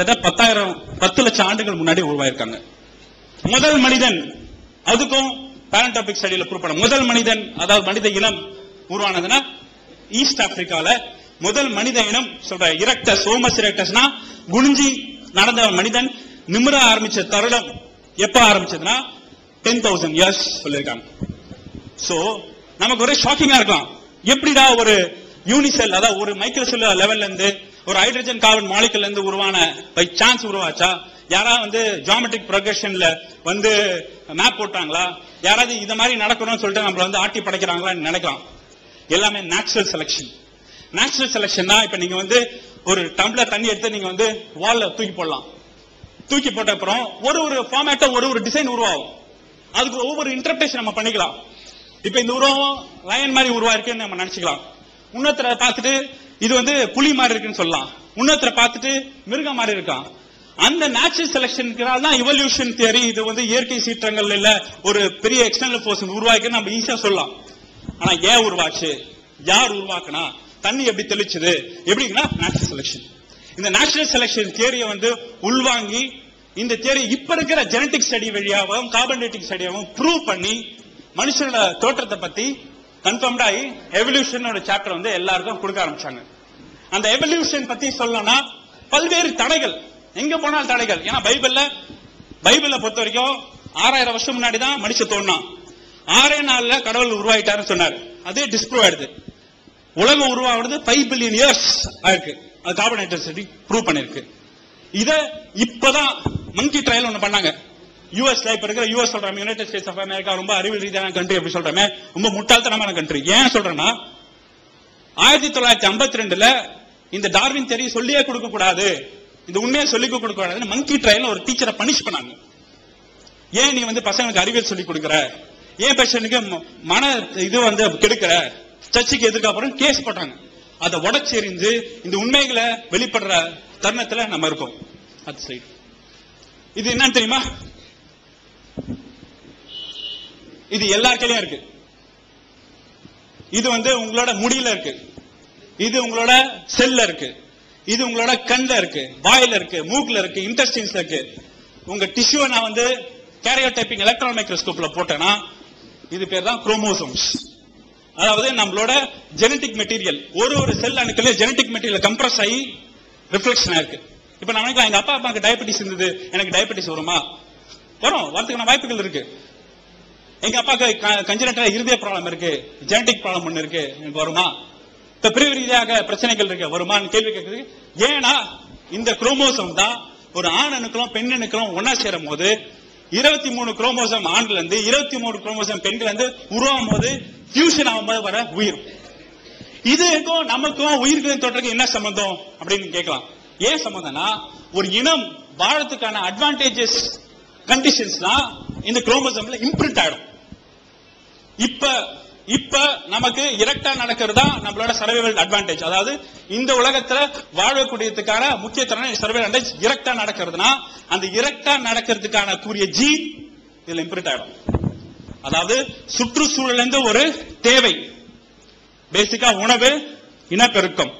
கிட்ட பத்தாயிரம் பத்து லட்சம் ஆண்டுகள் முன்னாடி உருவாயிருக்காங்க. முதல் மனிதன் அதுக்கும் பேரண்டாபிக் ஸ்டடியில குறிப்பிட முதல் மனிதன் அதாவது மனித இனம் உருவானதுன்னா ஈஸ்ட் ஆப்பிரிக்கால முதல் மனித இனம் சொல்ற இரக்டஸ் ஹோமஸ் இரக்டஸ்னா குனிஞ்சி நடந்த மனிதன் நிமிர ஆரம்பிச்ச தருணம் எப்ப ஆரம்பிச்சதுன்னா டென் தௌசண்ட் இயர்ஸ் சொல்லியிருக்காங்க. சோ நமக்கு ஒரே ஷாக்கிங்கா இருக்கலாம். எப்படிடா ஒரு யூனிசெல் அதாவது ஒரு மைக்ரோசெல் லெவல்ல இருந்து ஒரு ஹைட்ரஜன் கார்பன் மாலிகுல்ல இருந்து உருவான பை சான்ஸ் உருவாச்சா? யாரா வந்து ஜியாமெட்ரிக் ப்ரொகஷன்ல வந்து மேப் போட்டாங்களா? யாராவது இந்த மாதிரி நடக்கணும்னு சொல்லிட்டு நம்மள வந்து ஆட்டி படைக்கிறாங்களான்னு நினைக்கலாம். எல்லாமே நேச்சுரல் செலெக்ஷன் நேச்சுரல் செலெக்ஷன்னா இப்ப நீங்க வந்து ஒரு டம்ளர் தண்ணி எடுத்து நீங்க வந்து வால்ல தூக்கி போடலாம். தூக்கி போட்ட அப்புறம் ஒரு ஒரு ஃபார்மேட்டா ஒரு ஒரு டிசைன் உருவாகும். அதுக்கு ஒவ்வொரு இன்டர்பிரேஷன் நம்ம பண்ணிக்கலாம். இப்ப இந்த உருவம் லயன் மாதிரி உருவாயிருக்குன்னு நம்ம நினைச்சுக்கலாம். இன்னொருத்தரை பார்த்துட்டு இது வந்து புலி மாதிரி இருக்குன்னு சொல்லலாம். இன்னொருத்தரை பார்த்துட்டு மிருகம் மாதிரி இருக்கான். அந்த நேச்சுரல் செலெக்ஷனுக்கு தான் இவல்யூஷன் தியரி இது வந்து இயற்கை சீற்றங்கள் இல்ல ஒரு பெரிய எக்ஸ்டர்னல் போர்ஸ் உருவாக்கி நம்ம ஈஸியா சொல்லலாம். ஆனா ஏன் உருவாச்சு? யார் உருவாக்குனா? தண்ணி எப்படி தெளிச்சது? எப்படின்னா நேச்சுரல் செலெக்ஷன் இந்த நேச்சுரல் செலெக்ஷன் தியரியை வந்து உள்வாங்கி இந்த தியரி இப்ப இருக்கிற ஜெனட்டிக் ஸ்டடி வழியாகவும் கார்பன் டேட்டிங் ஸ்டடியாகவும் ப்ரூவ் பண்ணி மனுஷனோட தோற்றத்தை பத்தி கன்ஃபார்ம்டாகி எவல்யூஷனோட சாப்டர் வந்து எல்லாருக்கும் கொடுக்க ஆரம்பிச்சாங்க. அந்த எவல்யூஷன் பத்தி சொல்லணும்னா பல்வேறு தடைகள். எங்க போனாலும் தடைகள். ஏன்னா பைபிள்ல பைபிளை பொறுத்த வரைக்கும் ஆறாயிரம் வருஷம் முன்னாடி தான் மனுஷன் தோணான் ஆறே நாள்ல கடவுள் உருவாயிட்டாருன்னு சொன்னாரு. அதே டிஸ்ப்ரூவ் ஆயிடுது. உலகம் உருவாகிறது ஃபைவ் பில்லியன் இயர்ஸ் ஆயிருக்கு. அது கார்பன் ஸ்டடி ப்ரூவ் பண்ணிருக்கு. இதை இப்பதான் மங்கி ட்ரையல் ஒன்று பண்ணாங்க. யூஎஸ்ல இப்ப இருக்கிற யூஎஸ் சொல்றாங்க யுனைடெட் ஸ்டேட்ஸ் ஆஃப் அமெரிக்கா ரொம்ப அறிவியல் ரீதியான கண்ட்ரி அப்படி சொல்றமே. ரொம்ப முட்டாள்தனமான கண்ட்ரி ஏன் சொல்றேன்னா ஆயிரத்தி தொள்ளாயிரத்தி ஐம்பத்தி ரெண்டுல இந்த டார்வின் தெரிய சொல்லியே கொடுக்க கூடாது இந்த உண்மையை சொல்லி கொடுக்க கூடாதுன்னு மங்கி ட்ரையல் ஒரு டீச்சரை பனிஷ் பண்ணாங்க. ஏன் நீ வந்து பசங்களுக்கு அறிவியல் சொல்லி கொடுக்குற? ஏன் பேஷனுக்கு மன இது வந்து கெடுக்கிற? சர்ச்சுக்கு எதிர்க்க அப்புறம் கேஸ் போட்டாங்க. அதை உடச்சி எறிந்து இந்த உண்மைகளை வெளிப்படுற தருணத்துல நம்ம இருக்கோம். அது சைடு இது என்னன்னு தெரியுமா? இது எல்லாருக்கையும் இருக்கு. இது வந்து உங்களோட முடியில இருக்கு. இது உங்களோட செல்ல இருக்கு. இது உங்களோட கண்ல இருக்கு. வாயில இருக்கு. மூக்குல இருக்கு. இன்டெஸ்டின்ஸ்ல இருக்கு. உங்க டிஷ்யூ நான் வந்து கேரியோடைப்பிங் எலக்ட்ரான் மைக்ரோஸ்கோப்ல போட்டேன்னா இது பேர் தான் குரோமோசோம்ஸ் அதாவது நம்மளோட ஜெனடிக் மெட்டீரியல் ஒரு ஒரு செல் அணுக்களே ஜெனட்டிக் மெட்டீரியல் கம்ப்ரஸ் ஆகி ரிஃப்ளெக்ஷன் ஆயிருக்கு. இப்ப நான் எங்க அப்பா அப்பாவுக்கு டயபெட்டிஸ் இருந்தது. எனக்கு டயபெட்டிஸ் வருமா? வரும். வரதுக்கான வாய்ப்புகள் இருக்கு. எங்க அப்பாக்கு கஞ்சனட்டா இருதய ப்ராப்ளம் இருக்கு. ஜெனட்டிக் ப்ராப்ளம் ஒன்று இருக்கு. எனக்கு வருமா? இப்ப பிரிவு ரீதியாக பிரச்சனைகள் இருக்கு. வருமான்னு கேள்வி கேட்குது ஏன்னா இந்த குரோமோசோம் தான் ஒரு ஆண் அணுக்களும் பெண் அணுக்களும் ஒன்னா சேரும் போது இருபத்தி மூணு குரோமோசோம் ஆண்கள் இருந்து இருபத்தி மூணு குரோமோசோம் பெண்கள் இருந்து உருவாகும் போது ஃபியூஷன் ஆகும்போது வர உயிர். இதுக்கும் நமக்கும் உயிர்களின் தோற்றத்துக்கு என்ன சம்பந்தம் அப்படின்னு கேட்கலாம். ஏன் சம்பந்தம்னா ஒரு இனம் வாழறதுக்கான அட்வான்டேஜஸ் கண்டிஷன்ஸ்லாம் இந்த குரோமோசோம்ல இம்ப்ரிண்ட் ஆயிடும். இப்ப இப்ப நமக்கு இரக்டா தான் நம்மளோட சர்வைவல் அட்வான்டேஜ் அதாவது இந்த உலகத்துல வாழக்கூடியதுக்கான முக்கிய திறனை சர்வைவல் அட்வான்டேஜ் இரக்டா நடக்கிறதுனா அந்த இரக்டா நடக்கிறதுக்கான கூறிய ஜீன் இதுல இம்ப்ரிண்ட் ஆயிடும். அதாவது சுற்றுச்சூழல் இருந்து ஒரு தேவை. பேசிக்கா உணவு இனப்பெருக்கம்.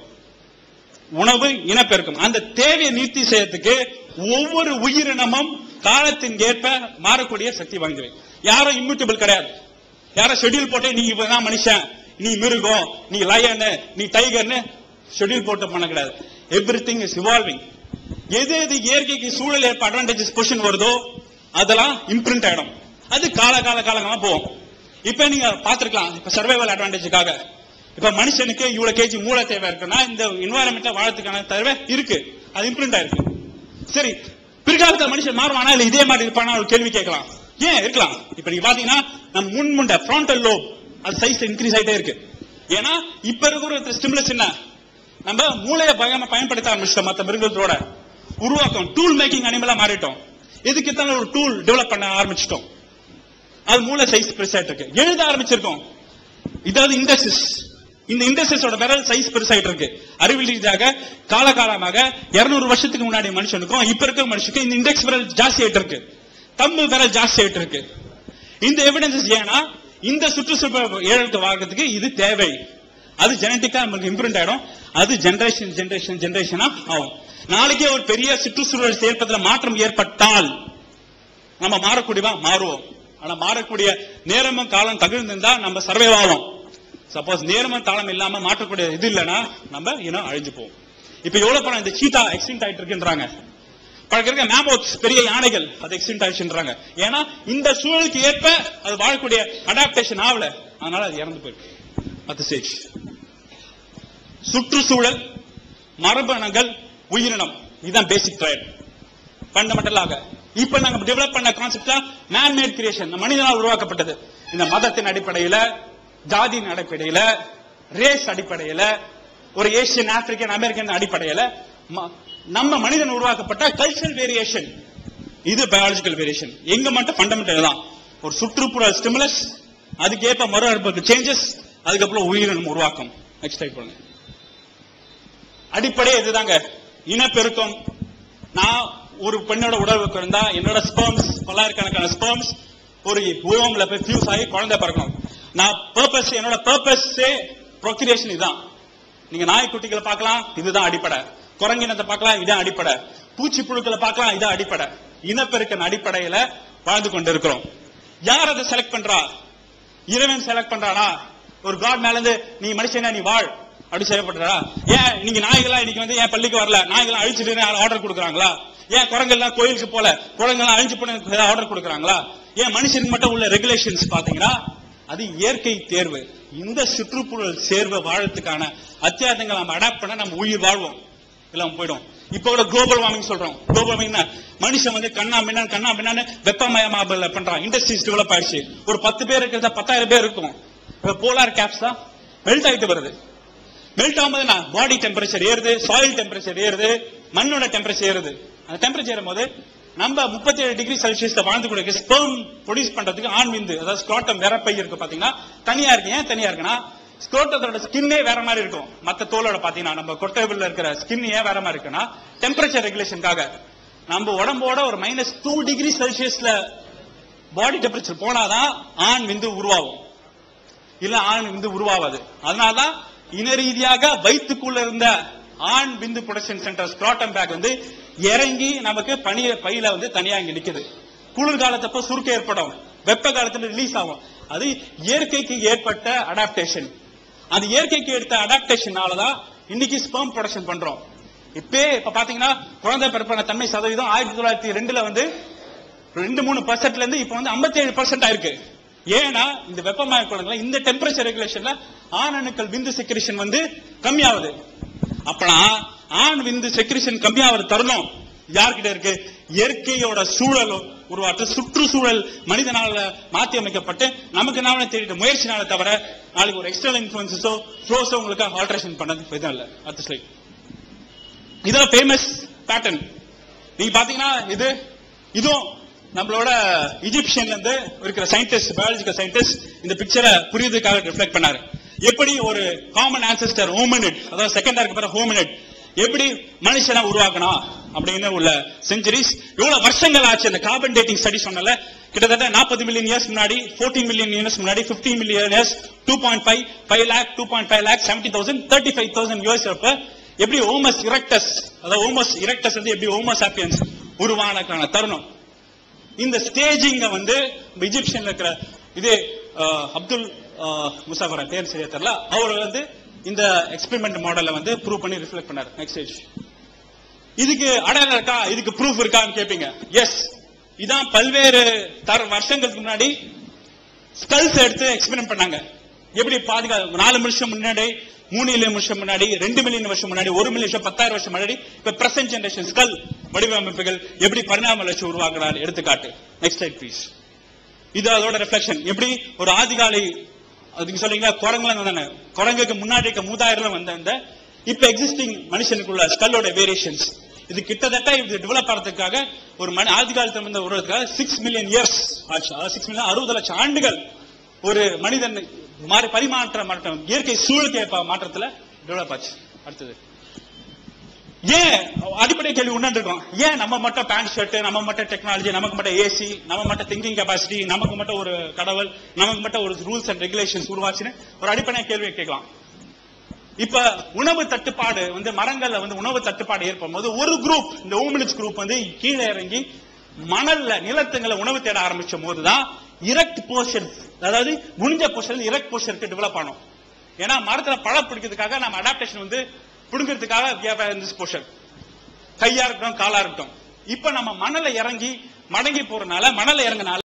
உணவு இனப்பெருக்கம். அந்த தேவையை நீர்த்தி செய்யறதுக்கு ஒவ்வொரு உயிரினமும் காலத்தின் ஏற்ப மாறக்கூடிய சக்தி வாய்ந்தவை. யாரும் இம்யூட்டபிள் கிடையாது. யாரும் ஷெட்யூல் போட்டு நீ இவன் மனுஷன். நீ மிருகம் நீ லயனு நீ டைகர்னு ஷெட்யூல் போட்டு பண்ண கிடையாது. எவ்ரி திங் இஸ் இவால்விங் எது எது இயற்கைக்கு சூழல் ஏற்ப அட்வான்டேஜஸ் பொசிஷன் வருதோ அதெல்லாம் இம்ப்ரிண்ட் ஆயிடும். அது கால கால காலங்களா போகும். இப்ப நீங்க பாத்துருக்கலாம் இப்ப சர்வைவல் அட்வான்டேஜுக்காக இப்ப மனுஷனுக்கு இவ்வளவு கேஜி மூளை தேவை இருக்குன்னா இந்த என்வாயன்மெண்ட்ல வாழறதுக்கான தேவை இருக்கு. அது இம்ப்ரிண்ட் ஆயிருக்கு. சரி பிற்காலத்தில் மனுஷன் மாறுவானா? இல்ல இதே மாதிரி இருப்பானா? ஒரு கேள்வி கேட்கலாம். ஏன் இருக்கலாம்? இப்ப நீங்க பாத்தீங்கன்னா நம்ம முன் முண்ட ஃப்ராண்டல் லோப் அது சைஸ் இன்க்ரீஸ் ஆயிட்டே இருக்கு. ஏன்னா இப்ப இருக்கிற ஸ்டிமுலஸ் என்ன? நம்ம மூளையை பயம பயன்படுத்த ஆரம்பிச்சிட்டோம் மற்ற மிருகத்தோட. உருவாக்கம் டூல் மேக்கிங் அனிமலா மாறிட்டோம். எதுக்கு இத்தனை ஒரு டூல் டெவலப் பண்ண ஆரம்பிச்சிட்டோம். அது மூளை சைஸ் பெருசாயிட்டு இருக்கு. எழுத ஆரம்பிச்சிருக்கோம். இதாவது இண்டஸ்ட்ரிஸ் இந்த இண்டஸ்ட்ரிஸோட விரல் சைஸ் பெருசாயிட்டு இருக்கு. அறிவியல் ரீதியாக காலகாலமாக 200 வருஷத்துக்கு முன்னாடி மனுஷனுக்கும் இப்ப இருக்கிற மனுஷனுக்கும் இந்த இண்டெக்ஸ் விரல் ஜாஸ்தி ஆயிட்டு இருக்கு. தம்பு விரல் ஜாஸ்தி ஆயிட்டு இருக்கு. இந்த எவிடன்சஸ் ஏன்னா இந்த சுற்றுச்சூழல் ஏழுக்கு வாழ்றதுக்கு இது தேவை. அது ஜெனட்டிக்கா நம்மளுக்கு இம்ப்ரூவ் ஆயிடும். அது ஜெனரேஷன் ஜெனரேஷன் ஜெனரேஷனா ஆகும். நாளைக்கே ஒரு பெரிய சுற்றுச்சூழல் சேர்ப்பதில் மாற்றம் ஏற்பட்டால் நம்ம மாறக்கூடியவா மாறுவோம். ஆனா மாறக்கூடிய நேரமும் காலம் தகுந்திருந்தா நம்ம சர்வே ஆகும் சப்போஸ் நேரமும் காலம் இல்லாம மாற்றக்கூடிய இது இல்லைன்னா நம்ம இனம் அழிஞ்சு போவோம். இப்ப எவ்வளவு பணம் இந்த சீட்டா எக்ஸ்டிங்ட் ஆயிட்டு இருக்குன்றாங்க. பழக்க இருக்க மேமோத்ஸ் பெரிய யானைகள் அது எக்ஸ்டிங்ட் ஆயிடுச்சுன்றாங்க. ஏன்னா இந்த சூழலுக்கு ஏற்ப அது வாழக்கூடிய அடாப்டேஷன் ஆகல. அதனால அது இறந்து போயிருக்கு. அது சேஜ் சுற்றுச்சூழல் மரபணுகள் உயிரினம். இதுதான் பேசிக் ட்ரையல் ஃபண்டமெண்டலாக இப்ப நாங்க டெவலப் பண்ண கான்செப்ட்ல மேன் மேட் கிரியேஷன் மனிதனால் உருவாக்கப்பட்டது. இந்த மதத்தின் அடிப்படையில ஜாதியின் அடிப்படையில ரேஸ் அடிப்படையில ஒரு ஏசியன் ஆப்பிரிக்கன் அமெரிக்கன் அடிப்படையில ம- நம்ம மனிதன் உருவாக்கப்பட்ட கல்ச்சரல் வேரியேஷன் இது பயாலஜிக்கல் வேரியேஷன் எங்க மட்டும் ஃபண்டமெண்டல் தான். ஒரு சுற்றுப்புற ஸ்டிமுலஸ் அதுக்கேற்ப மறு அடுப்புக்கு சேஞ்சஸ் அதுக்கப்புறம் உயிரினம் உருவாக்கம். நெக்ஸ்ட் டைப் பண்ணுங்க அடிப்படை இதுதாங்க. இனப்பெருக்கம். நான் ஒரு பெண்ணோட உடலுக்கு இருந்தா என்னோட ஸ்பெர்ம்ஸ் பல்லாயிரக்கணக்கான ஸ்பெர்ம்ஸ் ஒரு உருவம்ல போய் ஃபியூஸ் ஆகி குழந்தை பிறக்கணும் நான் பர்பஸ் என்னோட பர்பஸே ப்ரொக்ரியேஷன் இதுதான். நீங்க நாய்க்குட்டிகளை பார்க்கலாம் இதுதான் அடிப்படை. குரங்கினத்தை பார்க்கலாம் இதான் அடிப்படை. பூச்சி புழுக்களை பார்க்கலாம் இதான் அடிப்படை. இனப்பெருக்கன் அடிப்படையில வாழ்ந்து கொண்டிருக்கிறோம். யார் அதை செலக்ட் பண்றா? இறைவன் செலக்ட் பண்றானா? ஒரு காட் மேல இருந்து நீ மனுஷனா நீ வாழ். அப்படி செய்யப்படுறா ஏன் நீங்க நாய்களா இன்னைக்கு வந்து ஏன் பள்ளிக்கு வரல? நாய்களா அழிச்சிட்டு ஆர்டர் கொடுக்குறாங்களா? ஏன் குரங்கெல்லாம் கோயிலுக்கு போல குரங்கெல்லாம் அழிஞ்சு போன ஆர்டர் கொடுக்குறாங்களா? ஏன் மனுஷனுக்கு மட்டும் உள்ள ரெகுலேஷன்ஸ் பாத்தீங்கன்னா அது இயற்கை தேர்வு. இந்த சுற்றுப்புறல் சேர்வை வாழறதுக்கான அத்தியாயங்களை நம்ம அடாப்ட் பண்ண நம்ம உயிர் வாழ்வோம். எல்லாம் போயிடும். இப்போ கூட குளோபல் வார்மிங் சொல்றோம். குளோபல் வார்மிங் மனுஷன் வந்து கண்ணா பின்னா கண்ணா பின்னான்னு வெப்பமயமாபல பண்றான். இண்டஸ்ட்ரீஸ் டெவலப் ஆயிடுச்சு. ஒரு பத்து பேர் இருக்கிறத பத்தாயிரம் பேர் இருக்கும். போலார் கேப்ஸ் தான் மெல்ட் ஆகிட்டு வருது. மெல்ட் ஆகும்போது நான் பாடி டெம்பரேச்சர் ஏறுது சாயில் டெம்பரேச்சர் ஏறுது மண்ணோட டெம்பரேச்சர் ஏறுது. அந்த டெம்பரேச்சர் ஏறும்போது நம்ம 37 டிகிரி செல்சியஸ்ல வாழ்ந்து கொடுக்க ஸ்பெர்ம் ப்ரொடியூஸ் பண்றதுக்கு ஆண் விந்து அதாவது ஸ்க்ரோட்டம் வேறப்பை இருக்கு பாத்தீங்கன்னா தனியா இருக்கு. ஏன் தனியா இருக்குன்னா ஸ்க்ரோட்டத்தோட ஸ்கின்னே வேற மாதிரி இருக்கும். மத்த தோலோட பாத்தீங்கன்னா நம்ம கொட்டைபிள்ல இருக்கிற ஸ்கின் ஏன் வேற மாதிரி இருக்குன்னா டெம்பரேச்சர் ரெகுலேஷனுக்காக நம்ம உடம்போட ஒரு மைனஸ் டூ டிகிரி செல்சியஸ்ல பாடி டெம்பரேச்சர் போனாதான் ஆண் விந்து உருவாகும். இல்ல ஆண் விந்து உருவாவாது அதனாலதான் இன ரீதியாக வயிற்றுக்குள்ள இருந்த ஆண் விந்து ப்ரொடக்ஷன் சென்டர் ஸ்க்ராட்டம் பேக் வந்து இறங்கி நமக்கு பனிய பையில வந்து தனியா இங்க நிக்குது. குளிர் காலத்தப்ப சுருக்கம் ஏற்படும். வெப்ப காலத்துல ரிலீஸ் ஆகும். அது இயற்கைக்கு ஏற்பட்ட அடாப்டேஷன் அது இயற்கைக்கு எடுத்த அடாப்டேஷனாலதான் இன்னைக்கு ஸ்பெர்ம் ப்ரொடக்ஷன் பண்றோம். இப்பே இப்ப பாத்தீங்கன்னா குழந்தை பிறப்பான தன்மை சதவீதம் ஆயிரத்தி தொள்ளாயிரத்தி ரெண்டுல வந்து ரெண்டு மூணு பர்சன்ட்ல இருந்து இப்ப வந்து 57% ஏழு பர்சன்ட் ஆயிருக்கு. ஏன்னா இந்த வெப்பமய குழந்தைல இந்த டெம்பரேச்சர் ரெகுலேஷன்ல ஆண் அணுக்கள் விந்து செக்ரேஷன் வந்து கம்மியாகுது. அப்பனா ஆண் விந்து செக்ரேஷன் கம்மியாவது தருணம். யார்கிட்ட இருக்கு? இயற்கையோட சூழலும் உருவாற்ற சுற்றுச்சூழல் மனிதனால மாற்றி அமைக்கப்பட்டு நமக்கு நாமளே தேடிட்ட முயற்சினால தவிர நாளைக்கு ஒரு எக்ஸ்டர்னல் இன்ஃபுளுசஸோ ஃப்ளோஸோ உங்களுக்கு ஆல்ட்ரேஷன் பண்ணது எதுவும் இல்ல. அடுத்த ஸ்லைட் இதெல்லாம் ஃபேமஸ் பேட்டர்ன் நீங்க பாத்தீங்கன்னா இது இதுவும் நம்மளோட இஜிப்சியன்ல இருந்து இருக்கிற சயின்டிஸ்ட் பயாலஜிக்கல் சயின்டிஸ்ட் இந்த பிக்சரை புரியுறதுக்காக ரிஃப்ளெக்ட் பண்ணாரு. எப்படி ஒரு காமன் ஆன்செஸ்டர் ஹோமினிட் அதாவது செகண்டா இருக்க பிறகு ஹோமினிட் எப்படி மனுஷனை உருவாக்கணும் அப்படின்னு உள்ள செஞ்சுரிஸ் எவ்வளவு வருஷங்கள் ஆச்சு அந்த கார்பன் டேட்டிங் ஸ்டடி சொன்னல கிட்டத்தட்ட 40 மில்லியன் இயர்ஸ் முன்னாடி 14 மில்லியன் இயர்ஸ் முன்னாடி 15 million years two point five five lakh two point five lakh seventy thousand thirty five thousand years அப்ப எப்படி ஓமஸ் இரக்டஸ் அதாவது ஓமஸ் இரக்டஸ் வந்து எப்படி ஓமஸ் ஆப்பியன்ஸ் உருவானக்கான தருணம். இந்த ஸ்டேஜிங்க வந்து இஜிப்சியன்ல இருக்கிற இது அப்துல் முசாஃபர் பேர் சரியா தெரியல. அவர் வந்து இந்த எக்ஸ்பெரிமெண்ட் மாடலை வந்து ப்ரூவ் பண்ணி ரிஃப்ளெக்ட் பண்ணார். நெக்ஸ்ட் ஸ்டேஜ் இதுக்கு அடையாளம் இருக்கா? இதுக்கு ப்ரூஃப் இருக்கான்னு கேட்பீங்க எஸ் இதான் பல்வேறு தர வருஷங்களுக்கு முன்னாடி ஸ்கல்ஸ் எடுத்து எக்ஸ்பெரிமெண்ட் பண்ணாங்க. எப்படி பாதுகாப்பு நாலு நிமிஷம் முன்னாடி மூணு மில்லியன் வருஷம் முன்னாடி ரெண்டு மில்லியன் வருஷம் முன்னாடி ஒரு மில்லியன் வருஷம் பத்தாயிரம் வருஷம் முன்னாடி இப்ப பிரசன்ட் ஜெனரேஷன் ஸ்கல் வடிவமைப்புகள் எப்படி பரிணாம வளர்ச்சி உருவாக்குறாரு எடுத்துக்காட்டு. நெக்ஸ்ட் ஸ்லைட் ப்ளீஸ் இது அதோட ரிஃப்ளெக்ஷன் எப்படி ஒரு ஆதிகாலை அதுக்கு சொல்றீங்களா குரங்குல தானே. குரங்குக்கு முன்னாடி இருக்க மூதாயிரம் வந்த இப்ப எக்ஸிஸ்டிங் மனுஷனுக்குள்ள ஸ்கல்லோட வேரியேஷன்ஸ் இது கிட்டத்தட்ட இது டெவலப் ஆகிறதுக்காக ஒரு மணி ஆதி காலத்துல வந்த உருவத்துக்காக சிக்ஸ் மில்லியன் இயர்ஸ் ஆச்சு சிக்ஸ் மில்லியன் அறுபது லட்சம் ஆண்டுகள் ஒரு மனிதன் மாறி பரிமாற்ற மாற்றம் இயற்கை சூழலுக்கு மாற்றத்துல டெவலப் ஆச்சு. அடுத்தது. ஏன்? அடிப்படை கேள்வி ஒண்ணு ஏன் நம்ம மட்டும் பேண்ட் ஷர்ட் நம்ம மட்டும் டெக்னாலஜி நமக்கு மட்டும் ஏசி நம்ம மட்டும் திங்கிங் கெபாசிட்டி நமக்கு மட்டும் ஒரு கடவுள் நமக்கு மட்டும் ஒரு ரூல்ஸ் அண்ட் ரெகுலேஷன்ஸ் உருவாச்சுன்னு ஒரு அடிப்படை கேள்வியை கேட்கலாம். இப்ப உணவு தட்டுப்பாடு வந்து மரங்கள்ல வந்து உணவு தட்டுப்பாடு ஏற்படும் போது ஒரு குரூப் இந்த ஓமினிஸ் குரூப் வந்து கீழே இறங்கி மணல்ல நிலத்துங்களை உணவு தேட ஆரம்பிச்ச போதுதான் இரக்ட் போர்ஷன் அதாவது குனிஞ்ச போர்ஷன் இரக்ட் போர்ஷனுக்கு டெவலப் ஆனோம் ஏன்னா மரத்துல பழம் பிடிக்கிறதுக்காக நம்ம அடாப்டேஷன் வந்து பிடுங்கிறதுக்காக போர்ஷன் கையா இருக்கட்டும் காலா இருக்கட்டும். இப்ப நம்ம மணல இறங்கி மடங்கி போறதுனால மணல இறங்கினால